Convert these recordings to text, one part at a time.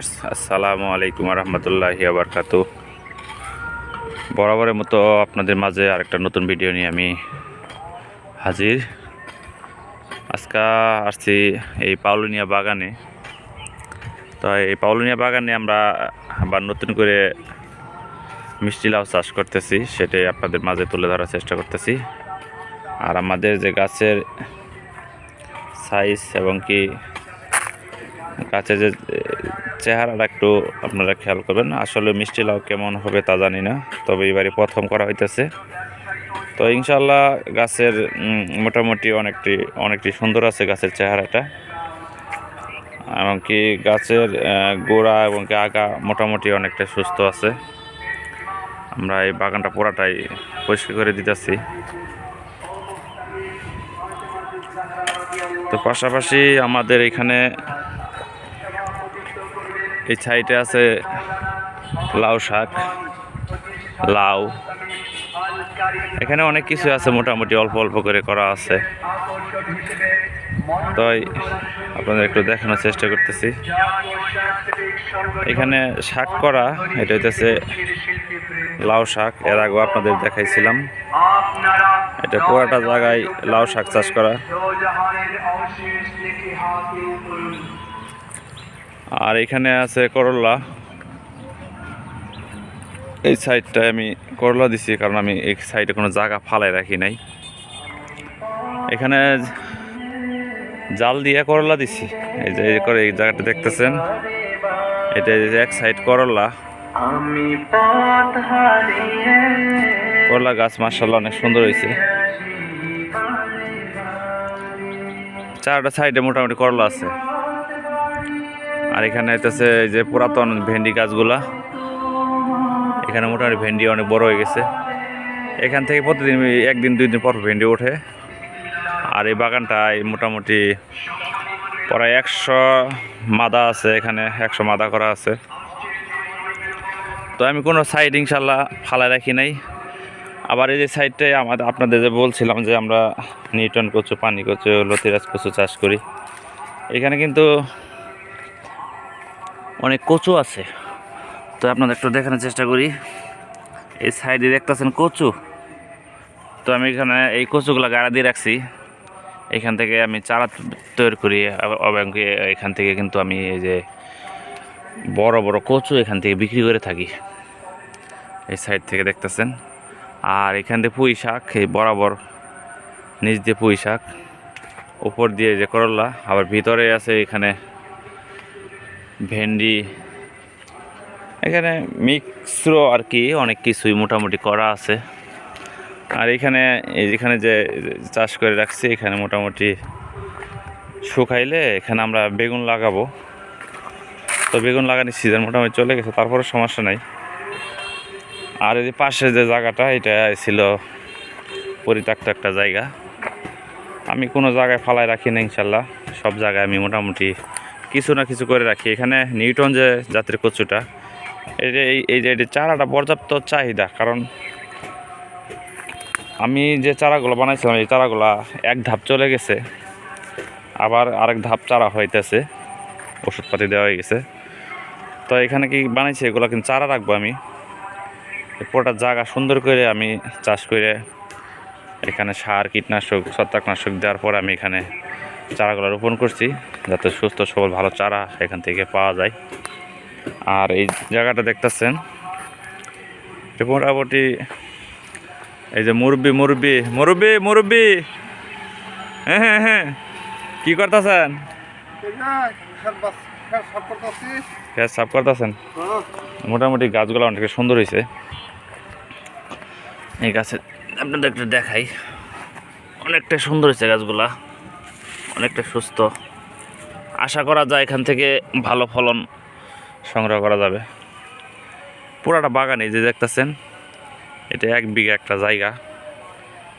আসসালামু আলাইকুম রহমতুল্লাহি আবরকাত বরাবরের মতো আপনাদের মাঝে আরেকটা নতুন ভিডিও নিয়ে আমি হাজির। আজকে আসছি এই পাউলুনিয়া বাগানে। তো এই পাউলুনিয়া বাগানে আমরা আবার নতুন করে মিষ্টি লাউ চাষ করতেছি, সেটাই আপনাদের মাঝে তুলে ধরার চেষ্টা করতেছি। আর আমাদের যে গাছের সাইজ এবং কি, গাছের যে চেহারাটা একটু আপনারা খেয়াল করবেন আসলে মিষ্টি লাউ কেমন হবে তা জানি না, তবে এবারে প্রথম করা হইতেছে। তো ইনশাল্লাহ গাছের মোটামুটি অনেকটি অনেকটি সুন্দর আছে গাছের চেহারাটা। এমনকি গাছের গোড়া এবং আগা মোটামুটি অনেকটা সুস্থ আছে। আমরা এই বাগানটা পুরাটাই পরিষ্কার করে দিতেছি। তো পাশাপাশি আমাদের এখানে এই সাইডে আছে লাউ শাক, লাউ। এখানে অনেক কিছু আছে মোটামুটি, অল্প অল্প করে করা আছে। তাই আপনাদের একটু দেখানোর চেষ্টা করতেছি। এখানে শাক করা, এটা হইতেছে লাউ শাক, এর আগেও আপনাদের দেখাইছিলাম। এটা পুরাটা জায়গায় লাউ শাক চাষ করা। আর এখানে আছে করলা। এই সাইডটায় আমি করলা দিছি, কারণ আমি এই সাইডে কোনো জায়গা ফালাই রাখি নাই। এখানে জাল দিয়ে করলা দিছি। এই যে করে এই জায়গাটা দেখতেছেন। এটা এক সাইড করলা। করলা গাছ মার্শাল্লাহ অনেক সুন্দর হয়েছে। চারটা সাইডে মোটামুটি করলা আছে। আর এখানে হইতেছে যে পুরাতন ভেন্ডি গাছগুলা। এখানে মোটামুটি ভেন্ডি অনেক বড় হয়ে গেছে। এখান থেকে প্রতিদিন একদিন, দুই দিন পর ভেন্ডি ওঠে। আর এই বাগানটায় মোটামুটি প্রায় একশো মাদা আছে এখানে, একশো মাদা করা আছে। তো আমি কোনো সাইড ইনশাল্লাহ ফালাই রাখি নাই। আবার এই যে সাইডটায় আমাদের আপনাদের যে বলছিলাম যে আমরা নিউটন কচু, পানি কচু, লতিরাজ কচু চাষ করি। এখানে কিন্তু কচু আছে। তো আপনাদের একটু দেখানোর চেষ্টা করি। এই সাইডে দেখতেছেন কচু। তো আমি এখানে এই কচুগুলো গাড়া দিয়ে রাখছি। এখান থেকে আমি চারা তৈরি করি। এবং এখান থেকে কিন্তু আমি এই যে বড় বড় কচু এখান থেকে বিক্রি করে থাকি। এই সাইড থেকে দেখতেছেন। আর এখান থেকে পুঁই শাক, এই বরাবর নিচ দিয়ে পুঁই শাক। উপর দিয়ে যে করলা, আবার ভিতরে আছে এখানে ভেন্ডি, এখানে মিক্সর আর কি, অনেক কিছুই মোটামুটি করা আছে। আর এখানে, এই যেখানে যে চাষ করে রাখছি, এখানে মোটামুটি শুকাইলে এখানে আমরা বেগুন লাগাবো। তো বেগুন লাগানোর সিজন মোটামুটি চলে গেছে তারপরে সমস্যা নাই। আর এই পাশে যে জায়গাটা, এটা ছিল পরিত্যক্ত একটা জায়গা। আমি কোনো জায়গায় ফালাই রাখি না ইনশাল্লাহ। সব জায়গায় আমি মোটামুটি কিছু না কিছু করে রাখি। এখানে নিউটন যে জাতের কচুটা, এই যে, এই- যে এটি চারাটা পর্যাপ্ত চাহিদা, কারণ আমি যে চারাগুলো বানাইছিলাম, এই চারাগুলো এক ধাপ চলে গেছে, আবার আরেক ধাপ চারা হইতেছে, ওষুধপাতি দেওয়া হয়ে গেছে। তো এখানে কি বানাইছি, এগুলো কিন্তু চারা রাখব আমি। পুরোটা জায়গা সুন্দর করে আমি চাষ করে এখানে সার, কীটনাশক, ছত্রাকনাশক দেওয়ার পর আমি এখানে চারাগুলো রোপণ করছি, যাতে সুস্থ, সবল, ভালো চারা এখান থেকে পাওয়া যায়। আর এই জায়গাটা দেখতেছেন মোটামুটি এই যে মুরব্বি মুরব্বি মুরব্বি মুরব্বি! হ্যাঁ হ্যাঁ হ্যাঁ কী করতেছেন? গ্যাস সাফ করতেছেন? মোটামুটি গাছগুলো অনেক সুন্দর হয়েছে এই গাছে আপনাদের একটু দেখাই অনেকটা সুন্দর হয়েছে গাছগুলা। অনেকটা সুস্থ। আশা করা যায় এখান থেকে ভালো ফলন সংগ্রহ করা যাবে। পুরাটা বাগান এই যে দেখতেছেন, এটা এক বিঘা একটা জায়গা।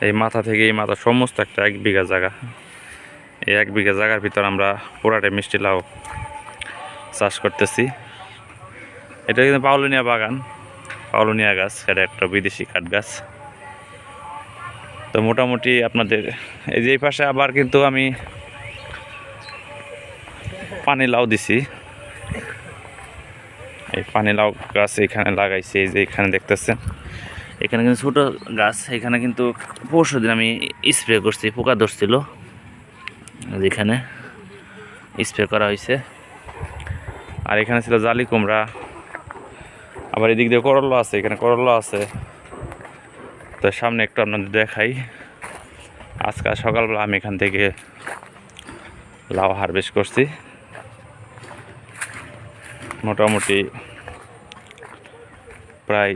এই মাথা থেকে এই মাথা সমস্ত একটা এক বিঘা জায়গা। এই এক বিঘা জায়গার ভিতর আমরা পুরাটা মিষ্টি লাউ চাষ করতেছি। এটা কিন্তু পাউলুনিয়া বাগান। পাউলুনিয়া গাছ, এটা একটা বিদেশি কাঠ গাছ। তো মোটামুটি আপনাদের, এই যে এই পাশে আবার কিন্তু আমি পানি লাউ দিছি। এই পানি লাউ গাছ এখানে লাগাইছি, এই যে এখানে দেখতেছেন। এখানে কিন্তু ছোটো গাছ, এখানে কিন্তু পরশু দিন আমি স্প্রে করছি, পোকা ধরছিল। যেখানে স্প্রে করা হয়েছে আর এখানে ছিল জালি কুমড়া। আবার এদিক দিয়ে করল্লা আছে, এখানে করল্লা আছে। তো সামনে একটু আপনাদের দেখাই। আজকাল সকালবেলা আমি এখান থেকে লাউ হারভেস্ট করছি। মোটামুটি প্রায়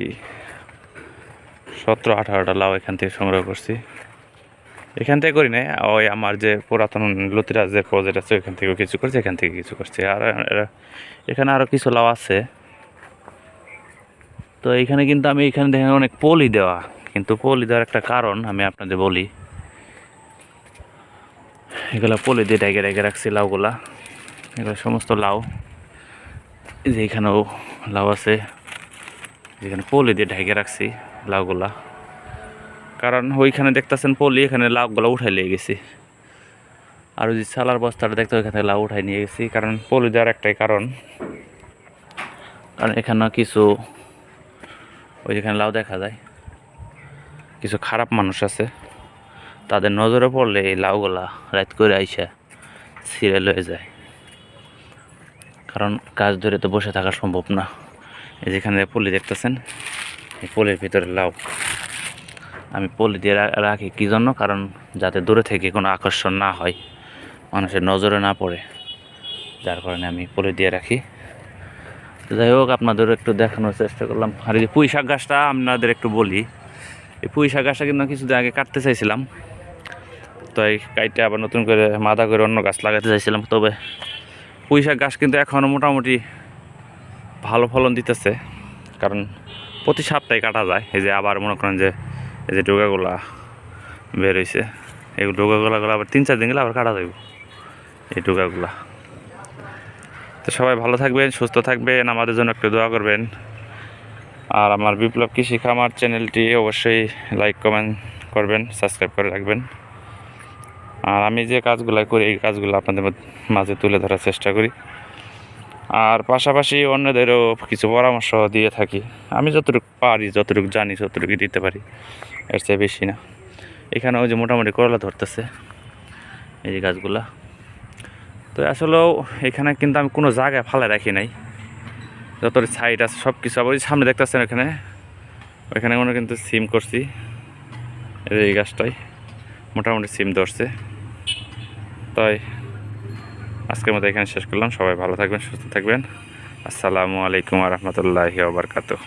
সতেরো, আঠারোটা লাউ এখান থেকে সংগ্রহ করছি। এখান থেকে করি নাই, ওই আমার যে পুরাতন লতিরাজ যে প্রজেক্ট আছে, ওইখান থেকেও কিছু করছি, এখান থেকে কিছু করছি। আর এখানে আরও কিছু লাউ আছে। তো এইখানে কিন্তু আমি, এখানে দেখেন অনেক পলি দেওয়া, কিন্তু পলি দেওয়ার একটা কারণ আমি আপনাদের বলি। এগুলো পলি দিয়ে ডেকে ডেকে রাখছি লাউগুলা, এগুলো সমস্ত লাউ। যে এখানেও লাউ আছে, যেখানে পলি দিয়ে ঢেকে রাখছি লাউগুলা। কারণ ওইখানে দেখতেছেন পলি, এখানে লাউগুলা উঠাই নিয়ে গেছি। আর ওই যে সালার বস্তাটা দেখতে ওইখান থেকে লাউ উঠাই নিয়ে গেছি, কারণ পলি দেওয়ার একটাই কারণ। কারণ এখানে কিছু, ওই যেখানে লাউ দেখা যায়, কিছু খারাপ মানুষ আছে, তাদের নজরে পড়লে এই লাউগুলা রাত করে আইসা ছিঁড়ে লয়ে যায়। কারণ কাজ ধরে তো বসে থাকা সম্ভব না। এই যেখানে পলি দেখতেছেন, এই পলির ভিতরে লাউ। আমি পলি দিয়ে রাখি কী জন্য? কারণ যাতে দূরে থেকে কোনো আকর্ষণ না হয়, মানুষের নজরে না পড়ে। যার কারণে আমি পলি দিয়ে রাখি। যাই হোক, আপনাদের একটু দেখানোর চেষ্টা করলাম। আর এই যে পুঁই শাক গাছটা আপনাদের একটু বলি। এই পুঁই শাক গাছটা কিন্তু কিছুদিন আগে কাটতে চাইছিলাম। তো এই কাইটে আবার নতুন করে মাদা করে অন্য গাছ লাগাতে চাইছিলাম। তবে পুঁই শাক গাছ কিন্তু এখনও মোটামুটি ভালো ফলন দিতেছে। কারণ প্রতি সপ্তাহে কাটা যায়। এই যে আবার মনে করেন যে এই যে ডোকাগুলা বের হয়েছে এই ডোকাগুলা আবার তিন চার দিন গেলে আবার কাটা যাবে এই ডোকাগুলা তো সবাই ভালো থাকবেন, সুস্থ থাকবেন, আমাদের জন্য একটু দোয়া করবেন। আর আমার বিপ্লব কৃষি খামার চ্যানেলটি অবশ্যই লাইক, কমেন্ট করবেন, সাবস্ক্রাইব করে রাখবেন। আর আমি যে কাজগুলো করি, এই কাজগুলো আপনাদের মাঝে তুলে ধরার চেষ্টা করি। আর পাশাপাশি অন্যদেরও কিছু পরামর্শ দিয়ে থাকি। আমি যতটুকু পারি, যতটুকু জানি ততটুকু দিতে পারি। এর চেয়ে বেশি না। এখানে ওই যে মোটামুটি করলা ধরতেছে, এই যে গাছগুলা। তো আসলেও এখানে কিন্তু আমি কোনো জায়গায় ফালে রাখি নাই। যত সাইড আছে সব কিছু আবার সামনে দেখতেছেন ওখানে? ওইখানে কিন্তু সিম করছি। এই গাছটাই মোটামুটি সিম ধরছে। তাই আজকের মতো এখানে শেষ করলাম। সবাই ভালো থাকবেন, সুস্থ থাকবেন। আসসালামু আলাইকুম রহমতুল্লাহি ওবরকাতুহ